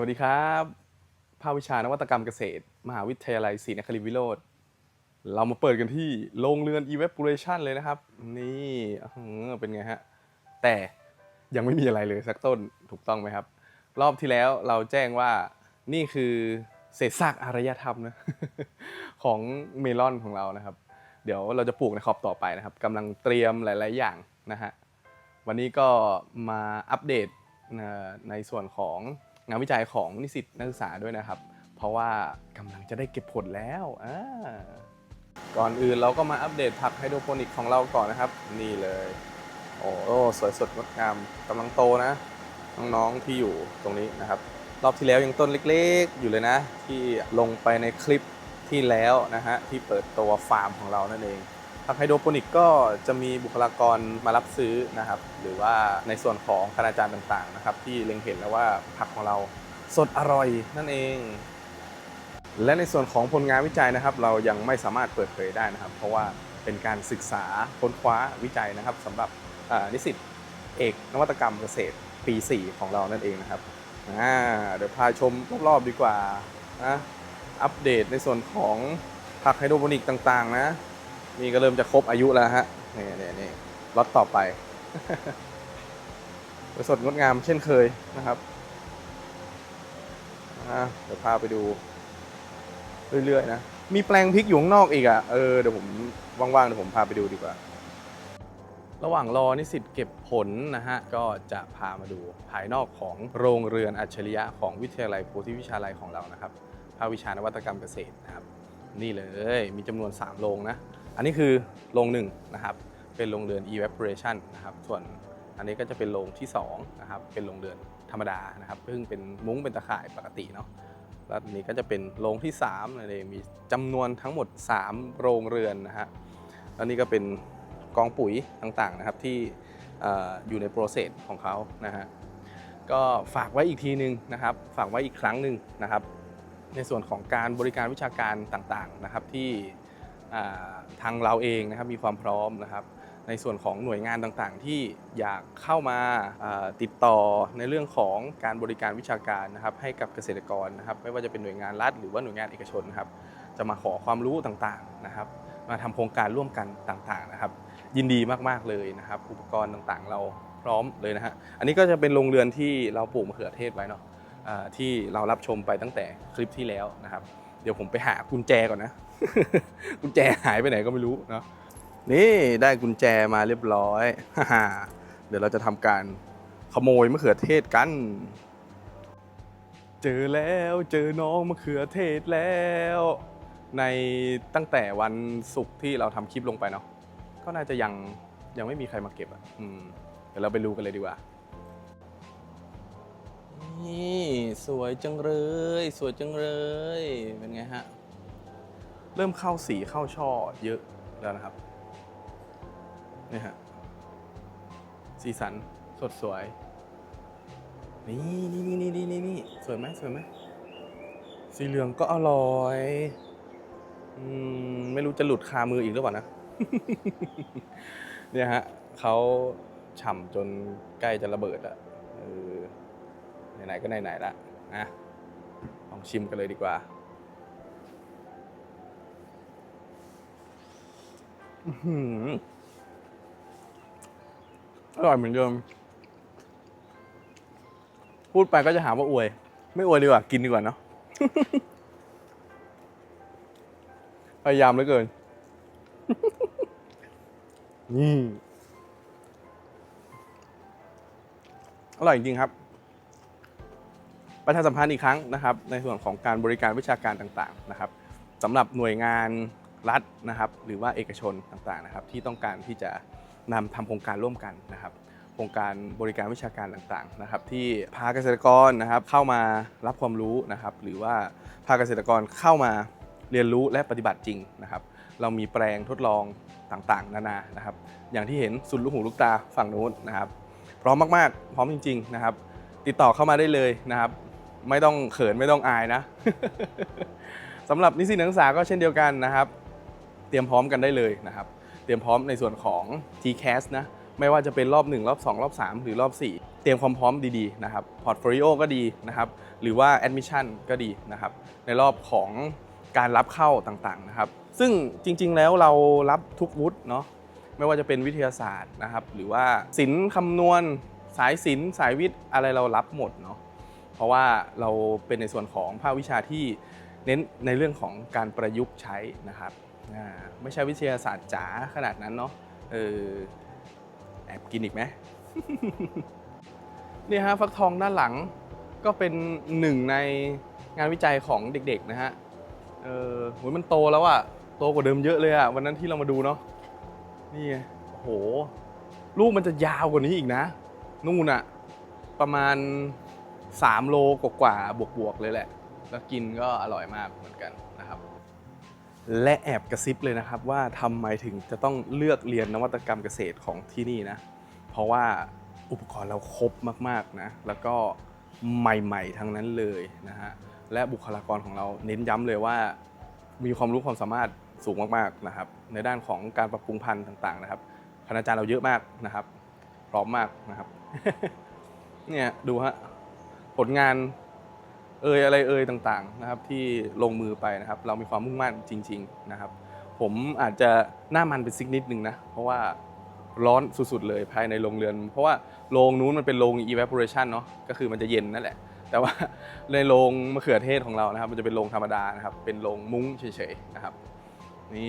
วัสดีครับ ภาควิชานวัตกรรมเกษตร มหาวิทยาลัยศรีนครินทร์วิโรธเรามาเปิดกันที่โรงเรือน evaporation เลยนะครับ นี่เป็นไงฮะ แต่ยังไม่มีอะไรเลยสักต้นถูกต้องไหมครับ รอบที่แล้วเราแจ้งว่านี่คือเศษซากอารยธรรมนะของเมลอนของเรานะครับ เดี๋ยวเราจะปลูกในขอบต่อไปนะครับกำลังเตรียมหลาย ๆ อย่างนะฮะวันนี้ก็มาอัปเดตในส่วนของ งานวิจัยของนิสิตนักศึกษาด้วยนะครับ เพราะว่ากำลังจะได้เก็บผลแล้วอ่าก่อนอื่นเราก็มาอัปเดตผักไฮโดรโปนิกของเราก่อนนะครับ นี่เลย โอ้โหสวยสดงดงามกำลังโตนะ น้องๆที่อยู่ตรงนี้นะครับ รอบที่แล้วยังต้นเล็กๆ อยู่เลยนะ ที่ลงไปในคลิปที่แล้วนะฮะที่เปิดตัวฟาร์มของเรานั่นเอง ผักไฮโดรโปนิกก็จะมีบุคลากรมารับซื้อนะครับ หรือว่าในส่วนของคณาจารย์ต่างๆนะครับ ที่เล็งเห็นแล้วว่าผักของเราสดอร่อยนั่นเอง และในส่วนของผลงานวิจัยนะครับ เรายังไม่สามารถเปิดเผยได้นะครับ เพราะว่าเป็นการศึกษาค้นคว้าวิจัยนะครับสำหรับนิสิตเอกนวัตกรรมเกษตรปี 4 ของเรานั่นเองนะครับเดี๋ยวพาชมรอบๆดีกว่านะอัปเดตในส่วนของผักไฮโดรโปนิกต่างๆนะ นี่ก็เริ่มจะครบอายุแล้วฮะนี่นี่นี่ล็อตต่อไปสดงดงามเช่นเคยนะครับเดี๋ยวพาไปดู เรื่อยๆนะ มีแปลงพริกอยู่ข้างนอกอีกอะเออเดี๋ยวผมว่างๆเดี๋ยวผมพาไปดูดีกว่า ระหว่างรอนิสิตเก็บผลนะฮะ ก็จะพามาดูภายนอกของโรงเรือนอัจฉริยะของวิทยาลัยโพธิวิชาลัยของเรานะครับภาควิชานวัตกรรมเกษตรนะครับ นี่เลยมีจำนวน 3 โรงนะ อันนี้คือโรงหนึ่งนะครับ เป็นโรงเรือน evaporation นะครับ ส่วนอันนี้ก็จะเป็นโรงที่2นะครับ เป็นโรงเรือนธรรมดานะครับ ซึ่งเป็นมุ้งเป็นตะข่ายปกติเนาะ แล้วอันนี้ก็จะเป็นโรงที่3นั่นเองมีจำนวนทั้งหมด 3 โรงเรือนนะฮะ แล้วนี่ก็เป็นกองปุ๋ยต่างๆนะครับที่อยู่ในโปรเซสของเขานะฮะ ก็ฝากไว้อีกทีหนึงนะครับ ฝากไว้อีกครั้งหนึ่งนะครับ ในส่วนของการบริการวิชาการต่างๆนะครับที่ ทางเราเองนะครับมีความพร้อมนะครับ ในส่วนของหน่วยงานต่างๆ ที่อยากเข้ามาติดต่อในเรื่องของการบริการวิชาการนะครับ ให้กับเกษตรกรนะครับ ไม่ว่าจะเป็นหน่วยงานรัฐหรือว่าหน่วยงานเอกชนนะครับ จะมาขอความรู้ต่างๆนะครับ มาทำโครงการร่วมกันต่างๆนะครับ ยินดีมากๆเลยนะครับ อุปกรณ์ต่างๆ เราพร้อมเลยนะฮะอันนี้ก็จะเป็นโรงเรือนที่เราปลูกมะเขือเทศไว้เนาะที่เรารับชมไปตั้งแต่คลิปที่แล้วนะครับ เดี๋ยวผมไปหากุญแจก่อนนะ กุญแจหายไปไหนก็ไม่รู้เนาะนี่ได้กุญแจมาเรียบร้อยฮ่าเดี๋ยวเราจะทำการขโมยมะเขือเทศกัน เจอแล้วเจอน้องมะเขือเทศแล้ว ในตั้งแต่วันศุกร์ที่เราทำคลิปลงไปเนาะก็น่าจะยังยังไม่มีใครมาเก็บอะอืมเดี๋ยวเราไปดูกันเลยดีกว่า นี่ สวยจังเลย สวยจังเลย เป็นไงฮะ เริ่มเข้าสีเข้าช่อเยอะแล้วนะครับนี่ฮะสีสันสดสวย นี่นี่นี่นี่นี่นี่สวยไหมสวยไหมสีเหลืองก็อร่อยอืมไม่รู้จะหลุดคามืออีกหรือเปล่านะเนี่ยฮะเขาฉ่ำจนใกล้จะระเบิดอะเออไหนๆก็ไหนๆละนะลองชิมกันเลยดีกว่า อื้อหืออร่อยเหมือนเดิม พูดไปก็จะหาว่าอวย ไม่อวยดีกว่า กินดีกว่าเนาะพยายามเหลือเกิน นี่ อร่อยจริงๆครับ ประชาสัมพันธ์อีกครั้งนะครับ ในส่วนของการบริการวิชาการต่างๆนะครับสำหรับหน่วยงาน รัฐนะครับ หรือว่าเอกชนต่างๆนะครับ ที่ต้องการที่จะนำทำโครงการร่วมกันนะครับโครงการบริการวิชาการต่างๆนะครับ ที่พาเกษตรกรนะครับเข้ามารับความรู้นะครับ หรือว่าพาเกษตรกรเข้ามาเรียนรู้และปฏิบัติจริงนะครับ เรามีแปลงทดลองต่างๆ นานานะครับ อย่างที่เห็นสุดลูกหูลูกตาฝั่งนู้นนะครับ พร้อมมากๆ พร้อมจริง ๆนะครับ ติดต่อเข้ามาได้เลยนะครับ ไม่ต้องเขินไม่ต้องอายนะสำหรับนิสิตนักศึกษาก็เช่นเดียวกันนะครับ เตรียมพร้อมกันได้เลยนะครับ เตรียมพร้อมในส่วนของ TCAS นะ ไม่ว่าจะเป็นรอบ 1 รอบ 2 รอบ 3 หรือรอบ 4 เตรียมความพร้อมดีๆนะครับ พอร์ตโฟลิโอก็ดีนะครับ หรือว่าแอดมิชชั่นก็ดีนะครับ ในรอบของการรับเข้าต่างๆนะครับ ซึ่งจริงๆแล้วเรารับทุกวุฒิเนาะ ไม่ว่าจะเป็นวิทยาศาสตร์นะครับ หรือว่าศิลป์คำนวณ สายศิลป์สายวิทย์อะไรเรารับหมดเนาะ เพราะว่าเราเป็นในส่วนของภาควิชาที่เน้นในเรื่องของการประยุกต์ใช้นะครับ ไม่ใช่วิทยาศาสตร์จ๋าขนาดนั้นเนาะเออแอบกินอีกไหมนี่ฮะฟักทองด้านหลังก็เป็นหนึ่งในงานวิจัยของเด็กๆนะฮะเออโหมันโตแล้วอะโตกว่าเดิมเยอะเลยอะวันนั้นที่เรามาดูเนาะนี่ไงโอ้โห ลูกมันจะยาวกว่านี้อีกนะ นู่นอะประมาณ 3 โลกว่าๆบวกๆเลยแหละ แล้วกินก็อร่อยมากเหมือนกัน และแอบกระซิบเลยนะครับว่าทำไมถึงจะต้องเลือกเรียนนวัตกรรมเกษตรของที่นี่นะ เพราะว่าอุปกรณ์เราครบมากๆนะ แล้วก็ใหม่ๆทั้งนั้นเลยนะฮะ และบุคลากรของเราเน้นย้ำเลยว่า มีความรู้ความสามารถสูงมากๆนะครับ ในด้านของการปรับปรุงพันธุ์ต่างๆนะครับคณาจารย์เราเยอะมากนะครับ พร้อมมากนะครับ เนี่ยดูฮะผลงาน เอยอะไรเอยต่างๆนะครับที่ลงมือไปนะครับ เรามีความมุ่งมั่นจริง ๆนะครับ ผมอาจจะหน้ามันเป็นซิกนิดนึงนะเพราะว่าร้อนสุดๆเลยภายในโรงเรือน เพราะว่าโรงนู้นมันเป็นโรง evaporation เนาะก็คือมันจะเย็นนั่นแหละ แต่ว่าในโรงมะเขือเทศของเรานะครับ มันจะเป็นโรงธรรมดานะครับ เป็นโรงมุ้งเฉยๆนะครับ นี่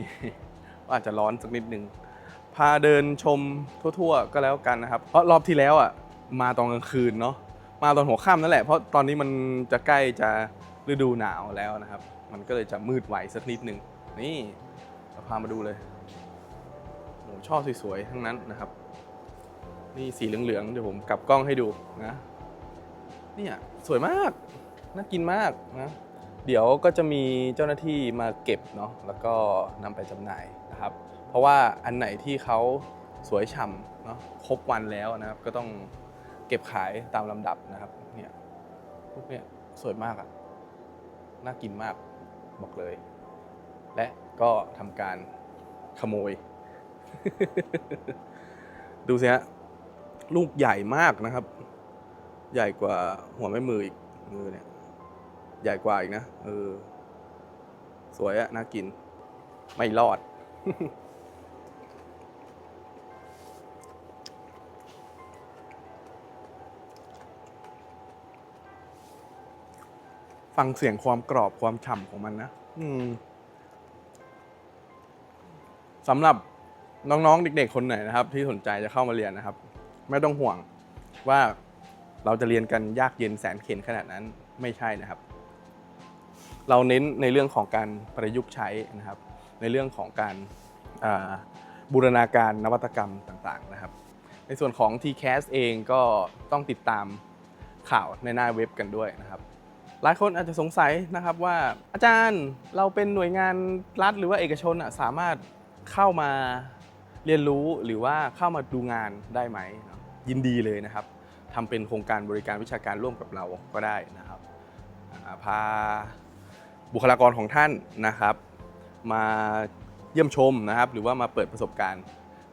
ก็อาจจะร้อนสักนิดนึงพาเดินชมทั่ว ๆ ก็แล้วกันนะครับ เพราะรอบที่แล้วอะมาตอนกลางคืนเนาะ มาตอนหัวค่ำนั่นแหละเพราะตอนนี้มันจะใกล้จะฤดูหนาวแล้วนะครับ มันก็เลยจะมืดไหวสักนิดหนึ่งนี่เราพามาดูเลยโอ้ช่อสวยๆทั้งนั้นนะครับ นี่สีเหลืองๆเดี๋ยวผมกลับกล้องให้ดูนะเนี่ยสวยมากน่ากินมากนะเดี๋ยวก็จะมีเจ้าหน้าที่มาเก็บเนาะแล้วก็นำไปจำหน่ายนะครับ เพราะว่าอันไหนที่เขาสวยฉ่ำเนาะครบวันแล้วนะครับก็ต้อง เก็บขายตามลำดับนะครับเนี่ยพวกเนี้ยสวยมากอะน่ากินมากบอกเลย และก็ทำการขโมย ดูสิฮะลูกใหญ่มากนะครับ ใหญ่กว่าหัวแม่มืออีกมือเนี่ยใหญ่กว่าอีกนะเออสวยอะน่ากิน ไม่รอด ฟังเสียงความกรอบความฉ่ำของมันนะอืสำหรับน้องๆ เด็ก ๆ คนไหนนะครับ ที่สนใจจะเข้ามาเรียนนะครับ ไม่ต้องห่วงว่าเราจะเรียนกันยากเย็นแสนเข็ญขนาดนั้นไม่ใช่นะครับ เราเน้นในเรื่องของการประยุกต์ใช้นะครับ ในเรื่องของการาบูรณาการนวัตกรรมต่างๆนะครับ ในส่วนของ TCAS เองก็ต้องติดตามข่าวในหน้าเว็บกันด้วยนะครับ หลายคนอาจจะสงสัยนะครับว่าอาจารย์เราเป็นหน่วยงานรัฐหรือว่าเอกชนสามารถเข้ามาเรียนรู้หรือว่าเข้ามาดูงานได้ไหม ยินดีเลยนะครับทำเป็นโครงการบริการวิชาการร่วมกับเราก็ได้นะครับพาบุคลากรของท่านนะครับ มาเยี่ยมชมนะครับ หรือว่ามาเปิดประสบการณ์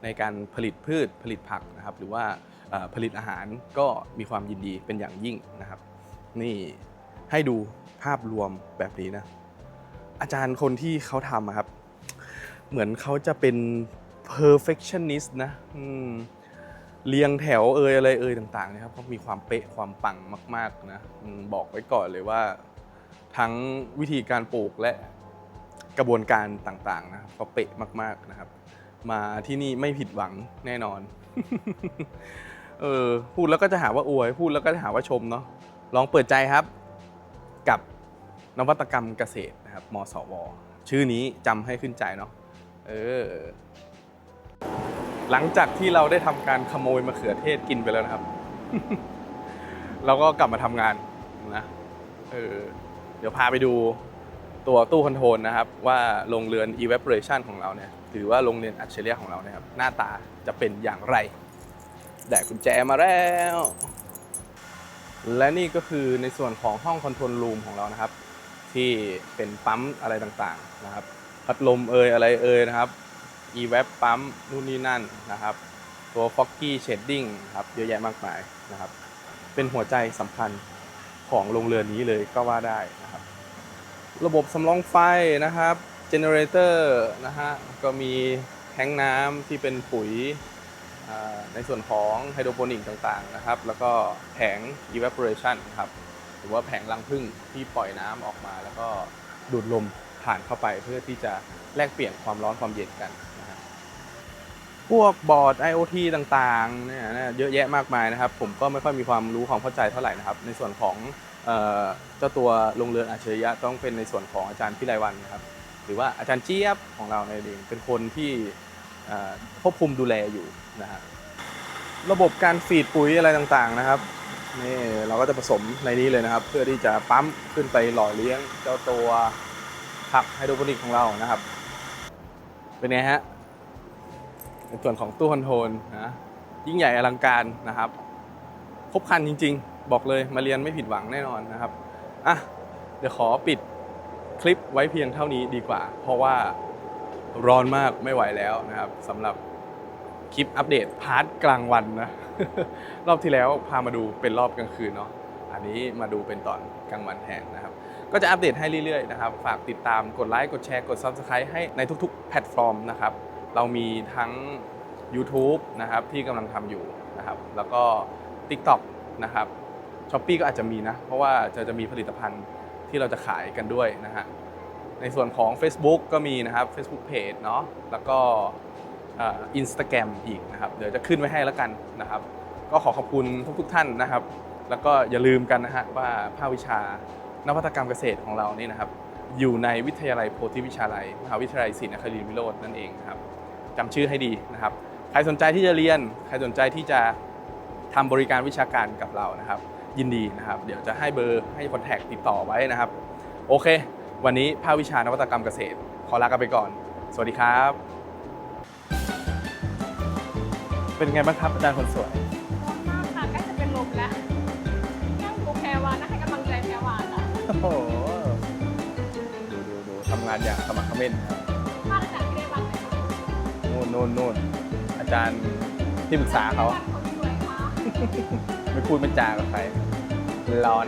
ในการผลิตพืชผลิตผักนะครับ หรือว่าผลิตอาหารก็มีความยินดีเป็นอย่างยิ่งนะครับ นี่ ให้ดูภาพรวมแบบนี้นะ อาจารย์คนที่เขาทำครับ เหมือนเขาจะเป็น perfectionist นะเรียงแถวเอยอะไรเอยต่างๆนะครับเขามีความเป๊ะความปังมาก ๆนะบอกไว้ก่อนเลยว่า ทั้งวิธีการปลูกและกระบวนการต่างๆนะครับเขาเป๊ะมาก ๆนะครับ มาที่นี่ไม่ผิดหวังแน่นอนเออพูดแล้วก็จะหาว่าอวย พูดแล้วก็จะหาว่าชมเนาะลองเปิดใจครับ กับนวัตกรรมเกษตรนะครับมสว ชื่อนี้จำให้ขึ้นใจเนาะเออหลังจากที่เราได้ทำการขโมยมะเขือเทศกินไปแล้วนะครับ เราก็กลับมาทำงานนะเออเดี๋ยวพาไปดูตัวตู้คอนโทรลนะครับ ว่าโรงเรือน evaporation ของเราเนี่ยหรือว่าโรงเรียนอัจฉริยะของเราเนี่ยครับหน้าตาจะเป็นอย่างไรแดกกุญแจมาแล้ว และนี่ก็คือในส่วนของห้องคอนโทรลรูมของเรานะครับ ที่เป็นปั๊มอะไรต่างๆนะครับ พัดลมเอยอะไรเอยนะครับ e-web ปั๊มนู่นนี่นั่นนะครับ ตัวฟ foggy shading ครับเยอะแยะมากมายนะครับ เป็นหัวใจสำคัญของโรงเรือนนี้เลยก็ว่าได้นะครับ ระบบสำรองไฟนะครับเจเนเรเตอร์นะฮะก็มีแทงน้ำที่เป็นปุ๋ย ในส่วนของไฮโดรโปนิกต่างๆนะครับ แล้วก็แผง evaporation ครับ หรือว่าแผงรังผึ้งที่ปล่อยน้ำออกมา แล้วก็ดูดลมผ่านเข้าไปเพื่อที่จะแลกเปลี่ยนความร้อนความเย็นกันนะฮะพวกบอร์ด IoT ต่างๆเนี่ยนะเยอะแยะมากมายนะครับ ผมก็ไม่ค่อยมีความรู้ความเข้าใจเท่าไหร่นะครับ ในส่วนของเจ้าตัวโรงเรือนอัจฉริยะต้องเป็นในส่วนของอาจารย์พิไลวันนะครับ หรือว่าอาจารย์เจี๊ยบของเราในเองเป็นคนที่ควบคุมดูแลอยู่ นะฮะระบบการฟีดปุ๋ยอะไรต่างๆนะครับนี่เราก็จะผสมในนี้เลยนะครับ เพื่อที่จะปั๊มขึ้นไปหล่อเลี้ยงเจ้าตัวผักไฮโดรโปนิกของเรานะครับ เป็นไงฮะในส่วนของตู้คอนโทรลนะยิ่งใหญ่อลังการนะครับ ครบครันจริง ๆ บอกเลยมาเรียนไม่ผิดหวังแน่นอนนะครับอะเดี๋ยวขอปิดคลิปไว้เพียงเท่านี้ดีกว่า เพราะว่าร้อนมากไม่ไหวแล้วนะครับสำหรับ คลิปอัปเดตพาร์ทกลางวันนะ รอบที่แล้วพามาดูเป็นรอบกลางคืนเนาะอันนี้มาดูเป็นตอนกลางวันแทนนะครับ ก็จะอัปเดตให้เรื่อยๆนะครับ ฝากติดตามกดไลค์กดแชร์กด Subscribe ให้ในทุกๆ แพลตฟอร์มนะครับ เรามีทั้ง YouTube นะครับที่กำลังทำอยู่นะครับ แล้วก็ TikTok นะครับช้อปปีก็อาจจะมีนะ เพราะว่าจะจะมีผลิตภัณฑ์ที่เราจะขายกันด้วยนะฮะในส่วนของ Facebook ก็มีนะครับ Facebook Page เนาะแล้วก็ อินสตาแกรมอีกนะครับเดี๋ยวจะขึ้นไว้ให้แล้วกันนะครับ ก็ขอขอบคุณทุกๆท่านนะครับ แล้วก็อย่าลืมกันนะฮะว่าภาควิชานวัตกรรมเกษตรของเรานี่นะครับ อยู่ในวิทยาลัยโพธิวิชาลัยมหาวิทยาลัยศรีนครินทรวิโรจน์นั่นเองครับจำชื่อให้ดีนะครับ ใครสนใจที่จะเรียน ใครสนใจที่จะทำบริการวิชาการกับเรานะครับ ยินดีนะครับ เดี๋ยวจะให้เบอร์ให้คอนแทคติดต่อไว้นะครับ โอเค วันนี้ภาควิชานวัตกรรมเกษตร ขอลากันไปก่อน สวัสดีครับ เป็นไงบ้างครับอาจารย์คนสวย ร้อนมากค่ะใกล้จะเป็นลมแล้วนั่งดูแพรวานะให้กำลังใจแพรวาจ้ะโอ้โหดูดูดูทำงานอย่างสมัครเขม้นครับบ้านอาจารย์ไม่ได้บ้านไหนคะนู่นนู่นนู่นอาจารย์ที่ปรึกษาเขาบ้านคนสวยค่ะ ไม่พูดไม่จากับใคร ร้อน